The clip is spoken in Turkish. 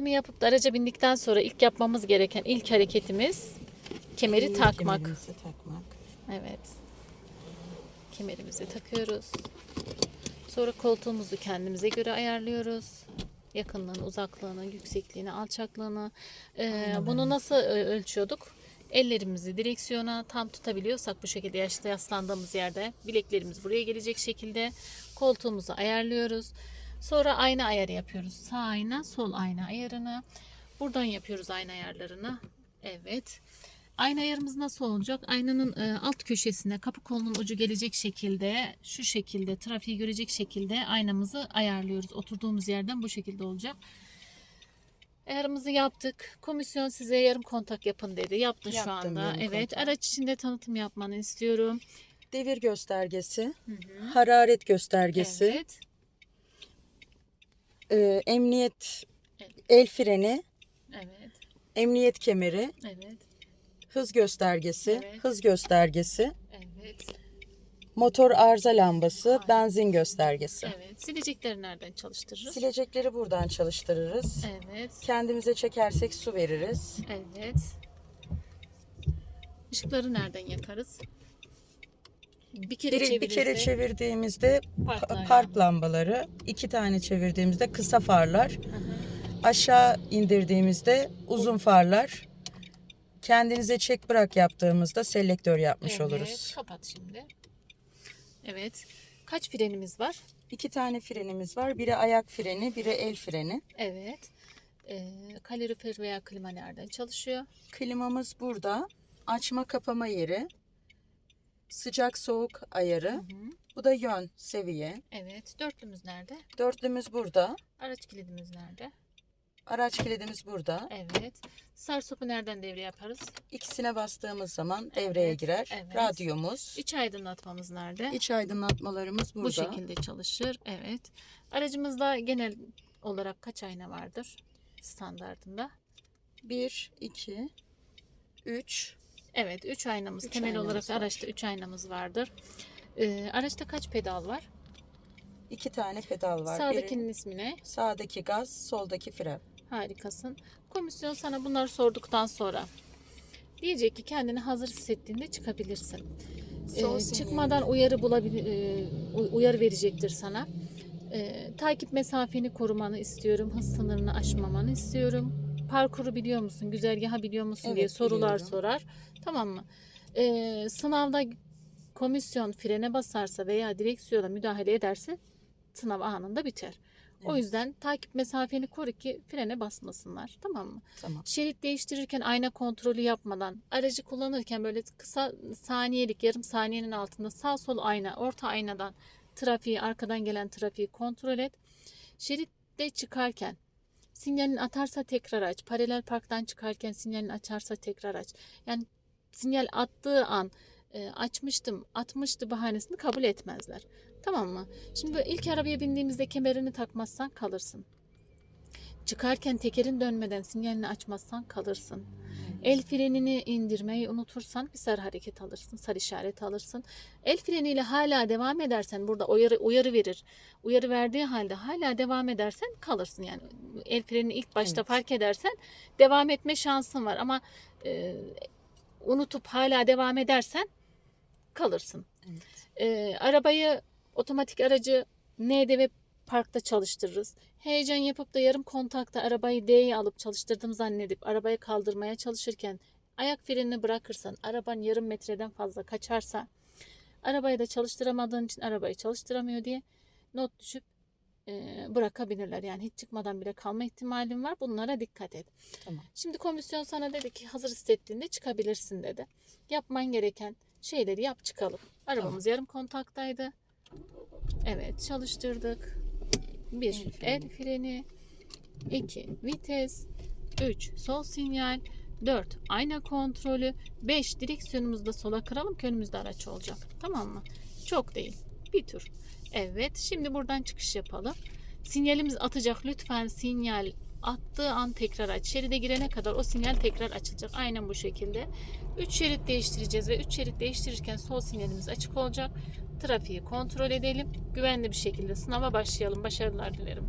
tanıtımı yapıp da araca bindikten sonra ilk yapmamız gereken ilk hareketimiz kemeri Emniyet takmak. kemerimizi takmak. Evet. Kemerimizi takıyoruz. Sonra koltuğumuzu kendimize göre ayarlıyoruz. Yakınlığını, uzaklığını, yüksekliğini, alçaklığını. Ee, bunu nasıl e, ölçüyorduk? Ellerimizi direksiyona tam tutabiliyorsak bu şekilde yaşta yaslandığımız yerde bileklerimiz buraya gelecek şekilde koltuğumuzu ayarlıyoruz. Sonra ayna ayarı yapıyoruz. Sağ ayna, sol ayna ayarını. Buradan yapıyoruz ayna ayarlarını. Evet. Ayna ayarımız nasıl olacak? Aynanın e, alt köşesine kapı kolunun ucu gelecek şekilde şu şekilde trafiği görecek şekilde aynamızı ayarlıyoruz. Oturduğumuz yerden bu şekilde olacak. Ayarımızı yaptık. Komisyon size yarım kontak yapın dedi. Yaptın şu Yaptım anda. yarım Evet. kontak. Araç içinde tanıtım yapmanı istiyorum. Devir göstergesi, Hı hı. hararet göstergesi, Evet. E, emniyet Evet. el freni, Evet. emniyet kemeri, Evet. hız göstergesi, Evet. hız göstergesi, Evet. motor arıza lambası, benzin göstergesi. Evet. Silecekleri nereden çalıştırırız? Silecekleri buradan çalıştırırız. Evet. Kendimize çekersek su veririz. Evet. Işıkları nereden yakarız? Bir kere Bir, bir kere çevirdiğimizde Park pa- lambaları. park lambaları, iki tane çevirdiğimizde kısa farlar, Hı hı. aşağı indirdiğimizde uzun farlar, kendinize çek bırak yaptığımızda selektör yapmış Evet, oluruz. Kapat şimdi. Evet. Kaç frenimiz var? İki tane frenimiz var. Biri ayak freni, biri el freni. Evet. Ee, kalorifer veya klima nereden çalışıyor? Klimamız burada. Açma kapama yeri. Sıcak soğuk ayarı. Hı hı. Bu da yön, seviye. Evet. Dörtlümüz nerede? Dörtlümüz burada. Araç kilidimiz nerede? Araç kilidimiz burada. Evet. Sar sopu nereden devre yaparız? İkisine bastığımız zaman devreye Evet, girer. evet. Radyomuz. İç aydınlatmamız nerede? İç aydınlatmalarımız burada. Bu şekilde çalışır. Evet. Aracımızda genel olarak kaç ayna vardır? Standartında. 1, 2, 3. Evet, 3 aynamız. Üç Temel aynamız olarak var. araçta 3 aynamız vardır. Ee, araçta kaç pedal var? iki tane pedal var. Sağdakinin Biri ismi ne? sağdaki gaz, soldaki fren. Harikasın. Komisyon sana bunları sorduktan sonra diyecek ki kendini hazır hissettiğinde çıkabilirsin. Ee, çıkmadan uyarı bulabilir, e, uy- uyarı verecektir sana. Ee, takip mesafeni korumanı istiyorum. Hız sınırını aşmamanı istiyorum. Parkuru biliyor musun? Güzergahı biliyor musun Evet, diye sorular biliyorum. sorar. Tamam mı? Ee, sınavda komisyon frene basarsa veya direksiyona müdahale ederse sınav anında biter. O Evet. yüzden takip mesafeni koru ki frene basmasınlar. Tamam mı? Tamam. Şerit değiştirirken ayna kontrolü yapmadan, aracı kullanırken böyle kısa saniyelik, yarım saniyenin altında sağ sol ayna, orta aynadan trafiği, arkadan gelen trafiği kontrol et. Şeritte çıkarken sinyalini atarsa tekrar aç. Paralel parktan çıkarken sinyalini açarsa tekrar aç. Yani sinyal attığı an e, açmıştım, atmıştı bahanesini kabul etmezler. Tamam mı? Şimdi ilk arabaya bindiğimizde kemerini takmazsan kalırsın. Çıkarken tekerin dönmeden sinyalini açmazsan kalırsın. El frenini indirmeyi unutursan bir sarı hareket alırsın, sarı işaret alırsın. El freniyle hala devam edersen burada uyarı uyarı verir. Uyarı verdiği halde hala devam edersen kalırsın yani. El frenini ilk başta Evet. fark edersen devam etme şansın var ama e, unutup hala devam edersen kalırsın. Evet. E, arabayı otomatik aracı N'de ve parkta çalıştırırız. Heyecan yapıp da yarım kontakta arabayı D'ye alıp çalıştırdım zannedip arabayı kaldırmaya çalışırken ayak frenini bırakırsan araban yarım metreden fazla kaçarsa arabayı da çalıştıramadığın için arabayı çalıştıramıyor diye not düşüp e, bırakabilirler. Yani hiç çıkmadan bile kalma ihtimalin var. Bunlara dikkat et. Tamam. Şimdi komisyon sana dedi ki hazır hissettiğinde çıkabilirsin dedi. Yapman gereken şeyleri yap çıkalım. Arabamız yarım kontaktaydı. Evet çalıştırdık. Bir El el freni. iki vites. Üç sol sinyal. 4 ayna kontrolü. 5 direksiyonumuzda sola kıralım ki önümüzde araç olacak. Tamam mı? Çok değil. Bir tur. Evet şimdi buradan çıkış yapalım. Sinyalimiz atacak. Lütfen sinyal attığı an tekrar aç. Şeride girene kadar o sinyal tekrar açılacak. Aynen bu şekilde. 3 şerit değiştireceğiz ve 3 şerit değiştirirken sol sinyalimiz açık olacak. Trafiği kontrol edelim. Güvenli bir şekilde sınava başlayalım. Başarılar dilerim.